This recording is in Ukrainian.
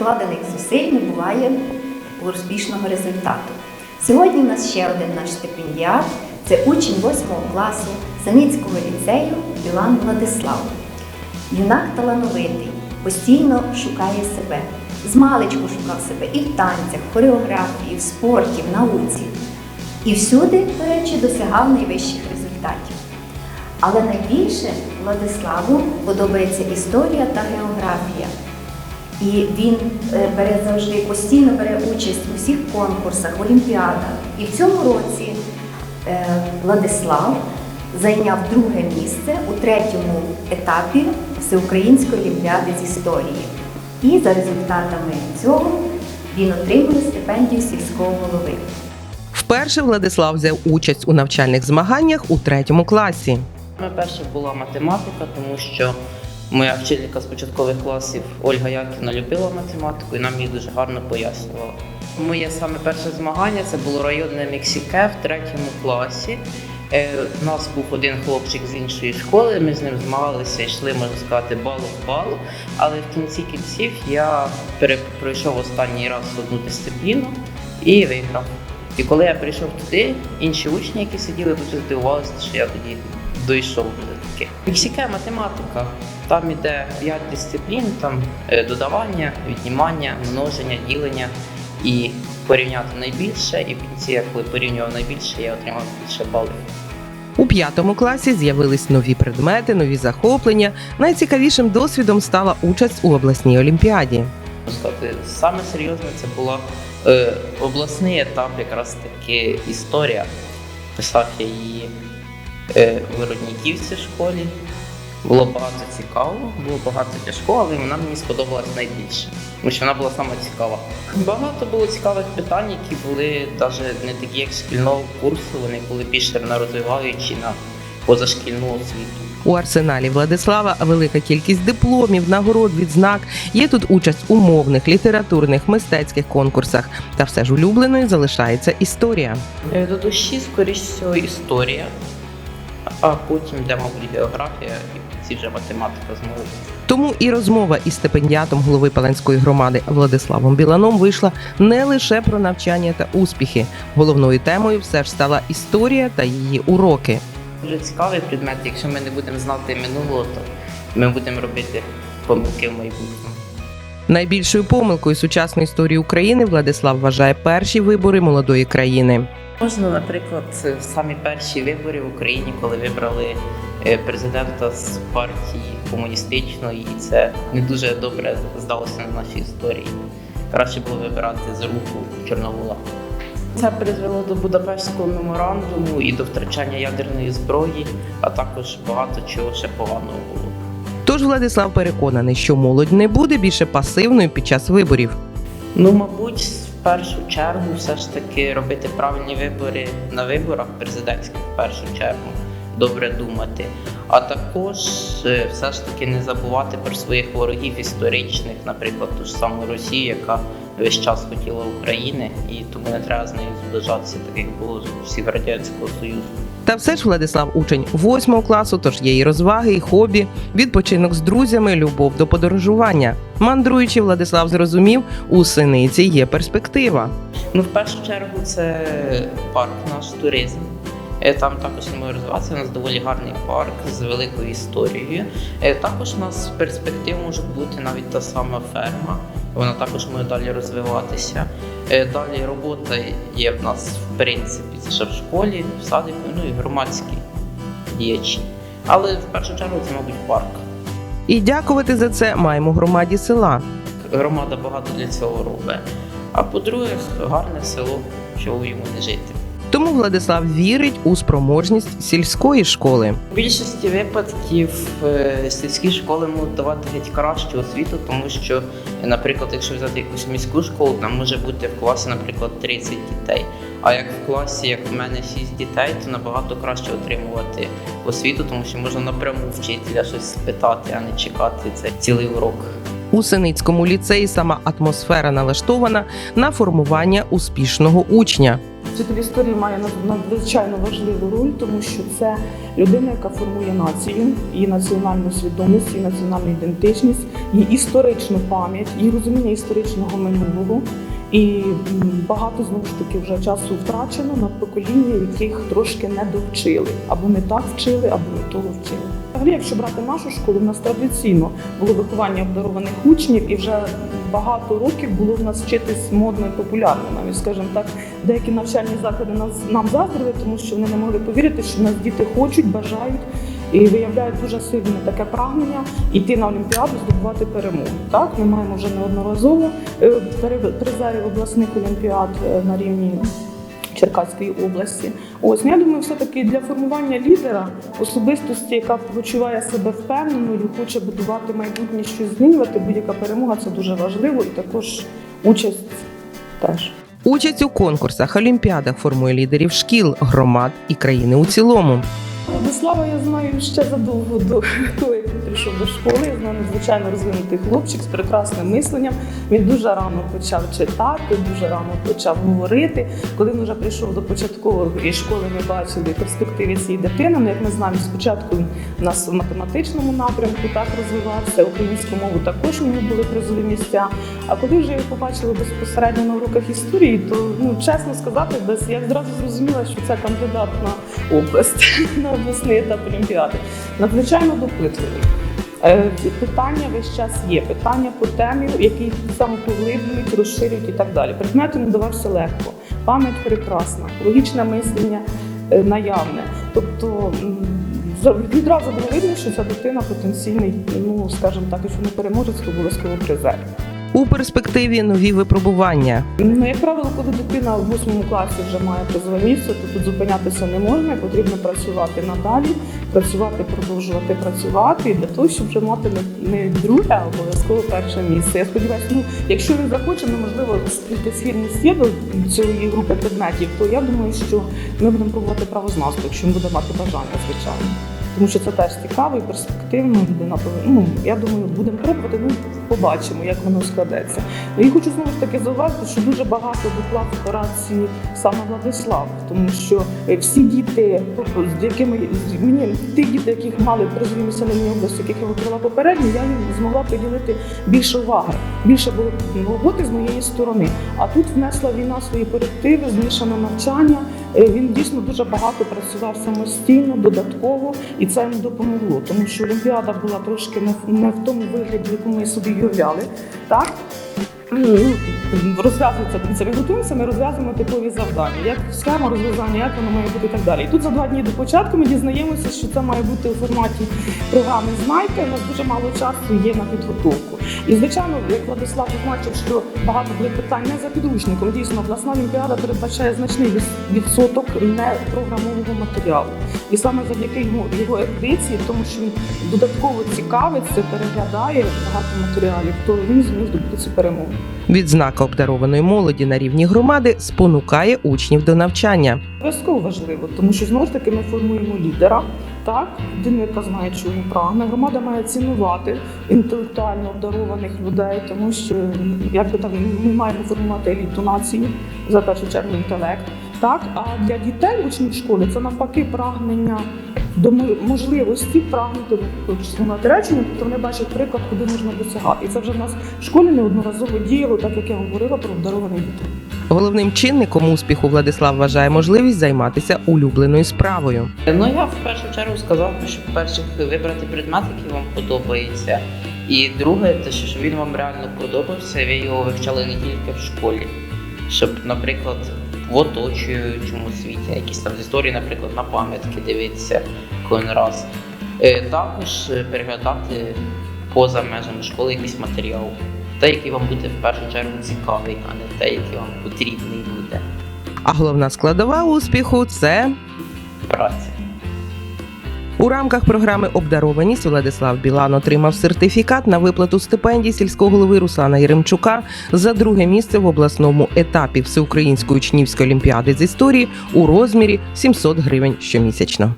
прикладених зусиль не буває успішного результату. Сьогодні у нас ще один наш стипендіат це учень 8 класу Саницького ліцею Білан Владислав. Юнак талановитий, постійно шукає себе. Змалечку шукав себе і в танцях, в хореографії, в спорті, в науці. І всюди, до речі, досягав найвищих результатів. Але найбільше Владиславу подобається історія та географія. І він е, бере завжди постійно бере участь у всіх конкурсах, олімпіадах. І в цьому році е, Владислав зайняв друге місце у третьому етапі Всеукраїнської олімпіади з історії. І за результатами цього він отримує стипендію сільського голови. Вперше Владислав взяв участь у навчальних змаганнях у третьому класі. Перше була математика, тому що моя вчителька з початкових класів Ольга Яківна любила математику і нам її дуже гарно пояснювала. Моє саме перше змагання це було районне Мексіке в третьому класі. Е, У нас був один хлопчик з іншої школи, ми з ним змагалися, йшли, можна сказати, балу в балу. Але в кінці кінців я пройшов останній раз одну дисципліну і виграв. І коли я прийшов туди, інші учні, які сиділи, дуже здивувалися, що я тоді дійшов до таки. Математика. Там іде 5 дисциплін, там е, додавання, віднімання, множення, ділення і порівняти найбільше. І в кінці, я коли порівнював найбільше, я отримав більше балів. У п'ятому класі з'явились нові предмети, нові захоплення. Найцікавішим досвідом стала участь у обласній олімпіаді. Сказати, саме серйозне це була е, обласний етап, якраз таки історія. Писав я її в Родніківці школі. Було багато цікавого, було багато тяжкого, але вона мені сподобалась найбільше, тому що вона була саме цікава. Багато було цікавих питань, які були навіть не такі, як шкільного курсу, вони були більше на розвиваючі на позашкільну освіту. У арсеналі Владислава велика кількість дипломів, нагород, відзнак. Є тут участь у мовних, літературних, мистецьких конкурсах. Та все ж улюбленою залишається історія. Е, До душі, скоріш всього, історія, а потім де, мабуть, географія і ці вже математика знову. Тому і розмова із стипендіатом голови Паленської громади Владиславом Біланом вийшла не лише про навчання та успіхи. Головною темою все ж стала історія та її уроки. Дуже цікавий предмет. Якщо ми не будемо знати минулого, то ми будемо робити помилки в майбутньому. Найбільшою помилкою сучасної історії України Владислав вважає перші вибори молодої країни. Можна, наприклад, самі перші вибори в Україні, коли вибрали е, президента з партії комуністичної, і це не дуже добре здалося на нашій історії. Краще було вибирати з руху Чорновола. Це призвело до Будапештського меморандуму і до втрачання ядерної зброї, а також багато чого ще поганого було. Тож Владислав переконаний, що молодь не буде більше пасивною під час виборів. Ну, мабуть, першу чергу все ж таки робити правильні вибори на виборах президентських в першу чергу. Добре думати. А також е, все ж таки не забувати про своїх ворогів історичних, наприклад, ту ж саму Росію, яка весь час хотіла України, і тому не треба з нею зближатися, так як було з всіх Радянського Союзу. Та все ж Владислав учень восьмого класу, тож є і розваги, і хобі, відпочинок з друзями, любов до подорожування. Мандруючи, Владислав зрозумів, у синиці є перспектива. Ну, в першу чергу, це парк наш туризм. Е, Там також може розвиватися. У нас доволі гарний парк з великою історією. Е, Також у нас в перспективі може бути навіть та сама ферма. Вона також може далі розвиватися. Е, Далі робота є в нас в принципі це ще в школі, в садику, ну і громадські діячі. Але в першу чергу це, мабуть, парк. І дякувати за це маємо громаді села. Громада багато для цього робить. А по-друге, гарне село, що йому не жити. Тому Владислав вірить у спроможність сільської школи. В більшості випадків е, сільські школи можуть давати геть кращу освіту, тому що, наприклад, якщо взяти якусь міську школу, там може бути в класі, наприклад, 30 дітей. А як в класі, як в мене 6 дітей, то набагато краще отримувати освіту, тому що можна напряму вчителя щось спитати, а не чекати це цілий урок. У Синицькому ліцеї сама атмосфера налаштована на формування успішного учня. Вчитель історії має надзвичайно важливу роль, тому що це людина, яка формує націю, її національну свідомість, її національну ідентичність, її історичну пам'ять, її розуміння історичного минулого. І багато знову ж таки вже часу втрачено на покоління, яких трошки не довчили, або не так вчили, або не того вчили. Взагалі, якщо брати нашу школу, в нас традиційно було виховання обдарованих учнів, і вже багато років було в нас вчитись модно і популярно. Навіть скажімо так, деякі навчальні заклади нас нам заздрили, тому що вони не могли повірити, що в нас діти хочуть, бажають. І виявляють дуже сильне таке прагнення йти на Олімпіаду, здобувати перемогу. Так, ми маємо вже неодноразово е, призерів обласних олімпіад е, на рівні Черкаської області. Ось ну, я думаю, все-таки для формування лідера, особистості, яка почуває себе впевненою, хоче будувати майбутнє щось змінювати, будь-яка перемога це дуже важливо, і також участь теж. Участь у конкурсах, олімпіадах формує лідерів шкіл, громад і країни у цілому. Владислава я знаю ще задовго до як він прийшов до школи. Я знаю надзвичайно розвинутий хлопчик з прекрасним мисленням. Він дуже рано почав читати, дуже рано почав говорити. Коли він вже прийшов до початкової школи, ми бачили перспективи цієї дитини. Ну, як ми знаємо, спочатку він у нас в математичному напрямку так розвивався, українську мову також у нього були призові місця. А коли вже його побачили безпосередньо на уроках історії, то ну чесно сказати, десь я одразу зрозуміла, що це кандидат на область обласний етап олімпіади. Надзвичайно допитливий. Е, Питання весь час є. Питання по темі, які самопоглиблюють, розширюють і так далі. Предмет йому давався легко. Пам'ять прекрасна, логічне мислення е, наявне. Тобто відразу було видно, що ця дитина потенційний, ну скажімо так, якщо не переможець, то обов'язково призер. У перспективі нові випробування. Ну, як правило, коли дитина в восьмому класі вже має призове місце, то тут зупинятися не можна, потрібно працювати надалі, працювати, продовжувати працювати для того, щоб вже мати не, друге, а обов'язково перше місце. Я сподіваюся, ну якщо він захоче, ну можливо, скільки схильність є до цієї групи предметів, то я думаю, що ми будемо пробувати правознавство, якщо він буде мати бажання, звичайно. Тому що це теж цікаво і перспективно. Людина. Ну я думаю, будемо пробувати. Ну побачимо, як воно складеться. І хочу знову ж таки зауважити, що дуже багато доклав в операції саме Владислав, тому що е, всі діти, з якими мені ті діти, яких мали призові місця на лінії області, яких я викрила попередньо, я їм змогла приділити більше уваги. Більше було роботи з моєї сторони. А тут внесла війна свої корективи, змішане навчання. Е, Він дійсно дуже багато працював самостійно, додатково, і це йому допомогло, тому що Олімпіада була трошки не в- тому вигляді, в якому ми собі уявляли. Так? Ну, розв'язується ми готуємося, ми розв'язуємо типові завдання. Як схема розв'язання, як воно має бути і так далі. І тут за два дні до початку ми дізнаємося, що це має бути у форматі програми Знайка. У нас дуже мало часу є на підготовку. І звичайно, як Владислав зазначив, що багато буде питань не за підручником. Дійсно, обласна олімпіада передбачає значний відсоток непрограмового матеріалу. І саме завдяки йому його ерудиції, тому що він додатково цікавиться, переглядає багато матеріалів, то він зміг цю перемогу. Відзнака обдарованої молоді на рівні громади спонукає учнів до навчання. Обов'язково важливо, тому що знову ж таки ми формуємо лідера, так, людину, яка знає, чого прагне. Громада має цінувати інтелектуально обдарованих людей, тому що як би там ми маємо формувати еліту нації за першу чергу інтелект. Так, а для дітей учнів школи це навпаки прагнення до мо- можливості прагнути слухати речення, тобто вони бачать приклад, куди можна досягати. І це вже в нас в школі неодноразово діяло, так як я говорила про обдарованих дітей. Головним чинником успіху Владислав вважає можливість займатися улюбленою справою. Ну я в першу чергу сказав, що перше вибрати предмет, який вам подобається. І друге, те, що він вам реально подобався, ви його вивчали не тільки в школі. Щоб, наприклад, в оточуючому світі, якісь там з історії, наприклад, на пам'ятки дивитися кожен раз. Е, Також е, переглядати поза межами школи якийсь матеріал. Те, який вам буде в першу чергу цікавий, а не те, який вам потрібний буде. А головна складова успіху це Праця. У рамках програми Обдарованість Владислав Білан отримав сертифікат на виплату стипендій сільського голови Руслана Єремчука за друге місце в обласному етапі Всеукраїнської учнівської олімпіади з історії у розмірі 700 гривень щомісячно.